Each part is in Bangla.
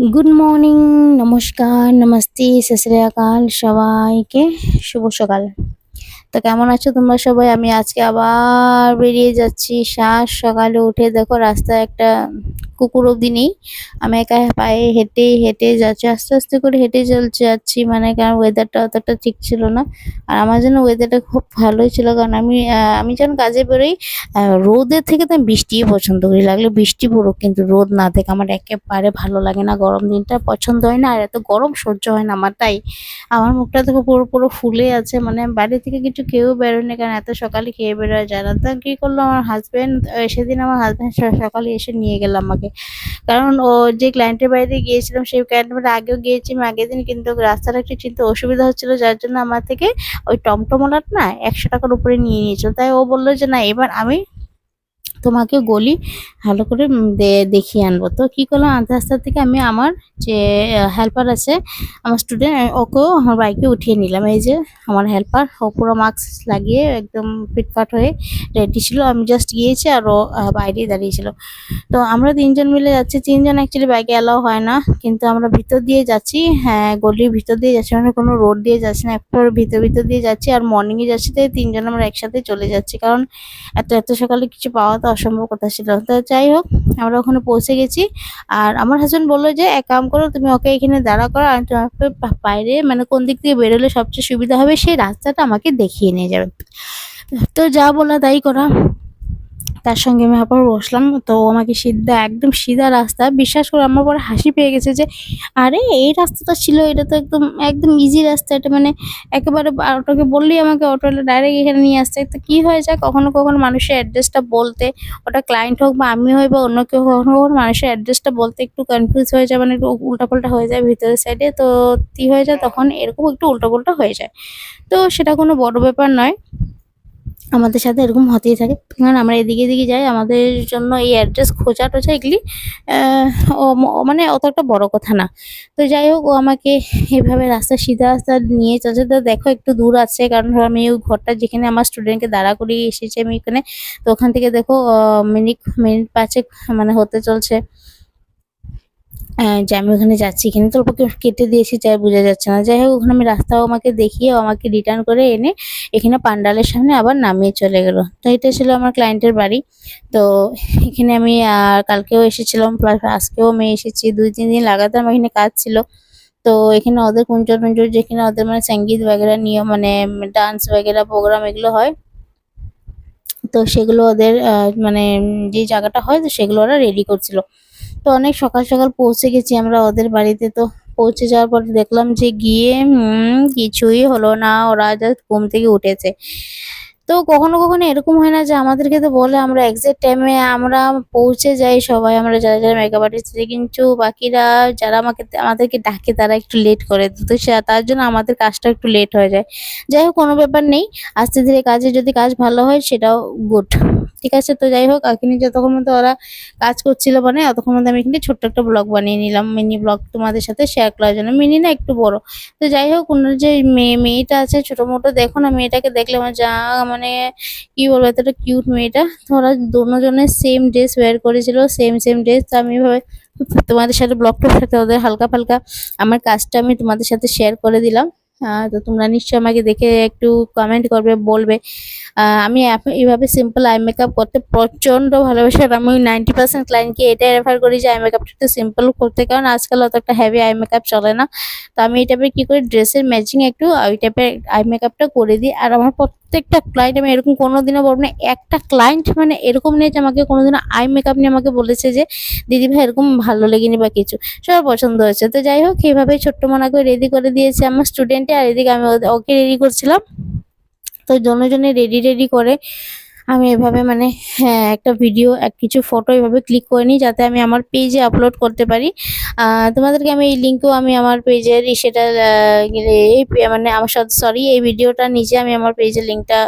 গুড মর্নিং নমস্কার নমস্তে সসরিয়াকাল সবাইকে শুভ সকাল তো কেমন আছো তোমরা সবাই? আমি আজকে আবার বেরিয়ে যাচ্ছি। সাত সকালে উঠে দেখো রাস্তায় একটা কুকুর অব্দি নেই। আমি একা পায়ে হেঁটে হেঁটে যাচ্ছি। আস্তে আস্তে করে হেঁটে চলছে যাচ্ছি। মানে কারণ ওয়েদারটা অতটা ঠিক ছিল না। আর আমার জন্য ওয়েদারটা খুব ভালোই ছিল। কারণ আমি আমি যখন কাজে বেরোই রোদের থেকে তো আমি বৃষ্টিই পছন্দ করি। লাগলে বৃষ্টি পড়ুক, কিন্তু রোদ না থেকে আমার একেবারে ভালো লাগে না। গরম দিনটা পছন্দ হয় না। আর এত গরম সহ্য হয় না আমার। তাই আমার মুখটা তো পুরো পুরো ফুলে আছে। মানে বাড়ি থেকে কিছু কেউ বেরোনি কেন এত সকালে খেয়ে বেরোয় যায় না তা কী করল আমার হাজব্যান্ড সেদিন আমার হাজব্যান্ড সকালে এসে নিয়ে গেল আমাকে। কারণ ও যে ক্লায়েন্টের বাড়িতে গিয়েছিলাম, সেই ক্লায়েন্টের বাড়ি আগেও গিয়েছি আগের দিন কিন্তু রাস্তার একটু চিন্তা অসুবিধা হচ্ছিল, যার জন্য আমার থেকে ওই টমটমলাট না একশো টাকার উপরে নিয়ে নিয়েছিল। তাই ও বলল যে, না, এবার আমি তোমাকে গলি ভালো করে দেখিয়ে আনব। তো কি করলাম আস্তে আস্তে থেকে আমি আমার যে হেল্পার আছে, আমার স্টুডেন্ট ওকেও আমার বাইকে উঠিয়ে নিলাম। এই যে, আমার হেল্পার ও পুরো মাস্ক লাগিয়ে একদম ফিটফাট হয়ে রেডি ছিল। আমি জাস্ট গিয়েছি আর ও বাইরেই দাঁড়িয়েছিল তো আমরা তিনজন মিলে যাচ্ছি। তিনজন অ্যাকচুয়ালি বাইকে অ্যালাও হয় না, কিন্তু আমরা ভিতর দিয়ে যাচ্ছি। হ্যাঁ গলির ভিতর দিয়ে যাচ্ছি মানে কোনো রোড দিয়ে যাচ্ছি না। একটু ভিতর ভিতর দিয়ে যাচ্ছি আর মর্নিংয়ে যাচ্ছি, তাই তিনজন আমরা একসাথে চলে যাচ্ছি। কারণ এত এত সকালে কিছু পাওয়া তো অসম্ভব কথা ছিল। তো যাই হোক, আমরা ওখানে পৌঁছে গেছি। আর আমার হাজবেন্ড বলল যে, এক কাম করো, তুমি ওকে এখানে দাঁড়া করো, আর তোমাকে বাইরে মানে কোন দিক দিয়ে বেরোলে সবচেয়ে সুবিধা হবে, সেই রাস্তাটা আমাকে দেখিয়ে নিয়ে যাবে। তো যা বলা তাই করা। তার সঙ্গে আমি আবার বসলাম। তো আমাকে সিদ্ধা একদম সিধা রাস্তা। বিশ্বাস করে, আমার পরে হাসি পেয়ে গেছে যে, আরে, এই রাস্তাটা ছিল, এটা তো একদম একদম ইজি রাস্তা। এটা মানে একেবারে অটোকে বললেই আমাকে অটোটা ডাইরেক্ট এখানে নিয়ে আসতে। তো কি হয়ে যায়, কখনো কখনো মানুষের অ্যাড্রেসটা বলতে, ওটা ক্লায়েন্ট হোক বা আমি হই বা অন্য কেউ কখনো কখনো মানুষের অ্যাড্রেসটা বলতে একটু কনফিউজ হয়ে যায় মানে একটু উল্টাপাল্টা হয়ে যায় ভিতরের সাইডে তো কী হয়ে যায়, তখন এরকম একটু উল্টোপাল্টা হয়ে যায়। তো সেটা কোনো বড় ব্যাপার নয়। আমাদের সাথে এরকম হতেই থাকে। কারণ আমরা এদিকে এদিকে যাই, আমাদের জন্য এই অ্যাড্রেস খোঁজা টোজা এগুলি মানে অত একটা বড় কথা না। তো যাই হোক, ও আমাকে এভাবে রাস্তা সিধা রাস্তা নিয়ে চলছে। তো দেখো একটু দূর আছে, কারণ আমি ওই ঘরটা যেখানে আমার স্টুডেন্টকে দাঁড়া করিয়ে এসেছি আমি এখানে তো ওখান থেকে দেখো মিনিট মিনিট পাঁচেক মানে হতে চলছে। যে আমি ওখানে যাচ্ছি। এখানে তো ওকে কেটে দিয়েছি, যাই বোঝা যাচ্ছে না। যাই হোক, ওখানে আমি রাস্তাও আমাকে দেখিয়ে আমাকে রিটার্ন করে এনে এখানে পান্ডালের সামনে আবার নামিয়ে চলে গেল। তো এটা ছিল আমার ক্লায়েন্টের বাড়ি। তো এখানে আমি কালকেও এসেছিলাম প্লাস আজকেও আমি এসেছি। দুই, তিন দিন লাগাতার আমার এখানে কাজ ছিল। তো এখানে ওদের কুঞ্জ টুঞ্জ যেখানে ওদের মানে সংগীত বাগেরা নিয়ে মানে ডান্স বাগেরা প্রোগ্রাম এগুলো হয়। তো সেগুলো ওদের মানে যে জায়গাটা হয়, তো সেগুলো ওরা রেডি করছিল। তো অনেক সকাল সকাল পৌঁছে গেছি আমরা ওদের বাড়িতে। তো পৌঁছে যাওয়ার পর দেখলাম যে গিয়ে কিছুই হলো না। ওরা জাস্ট ঘুম থেকে উঠেছে। তো কখনো কখনো এরকম হয় না যে আমাদেরকে তো বলে আমরা এক্সাক্ট টাইমে আমরা পৌঁছে যাই সবাই, আমরা যারা যারা মেকআপ আর্টিস্ট কিন্তু বাকিরা যারা আমাকে, আমাদেরকে ডাকে তারা একটু লেট করে। তো তার জন্য আমাদের কাজটা একটু লেট হয়ে যায়। যাই হোক, কোনো ব্যাপার নেই। আস্তে ধীরে কাজে যদি কাজ ভালো হয় সেটাও গুড ঠিক আছে? তো যাই হোক এখানে যতক্ষণ মতো ওরা কাজ করছিল মানে অতক্ষণ মধ্যে আমি এখানে ছোট্ট একটা ব্লগ বানিয়ে নিলাম। মিনি ব্লগ তোমাদের সাথে শেয়ার করার জন্য। মিনি না, একটু বড়। তো যাই হোক, ওনার যে মেয়ে মেয়েটা আছে, ছোট মোটো, দেখো না, মেয়েটাকে দেখলে আমার যা মানে কি বলব এতটা কিউট মেয়েটা। তো ওরা দুজনে সেম ড্রেস ওয়্যার করেছিল সেম সেম ড্রেস তো আমি ভাবে, তোমাদের সাথে ব্লগটার সাথে ওদের হালকা ফালকা। আমার কাজটা আমি তোমাদের সাথে শেয়ার করে দিলাম। তো তোমরা নিশ্চয়ই আমাকে দেখে একটু কমেন্ট করবে, বলবে। আমি এইভাবে সিম্পল আই মেকআপ করতে প্রচণ্ড ভালোবাসি, আর আমি নাইনটি পার্সেন্ট ক্লায়েন্টকে এটাই রেফার করি যে আই মেকআপটা একটু সিম্পল করতে, কারণ আজকাল অত একটা হেভি আই মেকআপ চলে না। তো আমি এই টাইপের কি করি ড্রেসের ম্যাচিং একটু, ওই টাইপের আই মেকআপটা করে দিই। আর আমার প্রত্যেকটা ক্লায়েন্ট আমি এরকম কোনোদিনও বলব না, একটা ক্লায়েন্ট মানে এরকম নেই যে আমাকে কোনোদিনও আই মেকআপ নিয়ে আমাকে বলেছে যে, দিদি ভাই, এরকম ভালো লেগেনি বা কিছু। সবার পছন্দ হয়েছে। তো যাই হোক, এইভাবেই ছোট্ট মনাকে রেডি করে দিয়েছে আমার স্টুডেন্টে আর এদিকে আমি ওকে রেডি করছিলাম। তো জন্য জন্য রেডি রেডি করে আমি এভাবে মানে হ্যাঁ একটা ভিডিও এক কিছু ফটো এভাবে ক্লিক করে নিই যাতে আমি আমার পেজে আপলোড করতে পারি। তোমাদেরকে আমি এই লিঙ্কও আমি আমার পেজের সেটা এই মানে আমার সাথে সরি এই ভিডিওটা নিচে আমি আমার পেজের লিঙ্কটা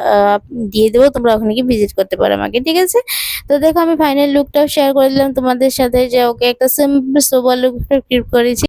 দিয়ে দেবো, তোমরা ওখানে গিয়ে ভিজিট করতে পারো আমাকে, ঠিক আছে? তো দেখো আমি ফাইনাল লুকটাও শেয়ার করে দিলাম তোমাদের সাথে যে, ওকে একটা সিম্পল সোবার লুক ক্রিপ করেছি।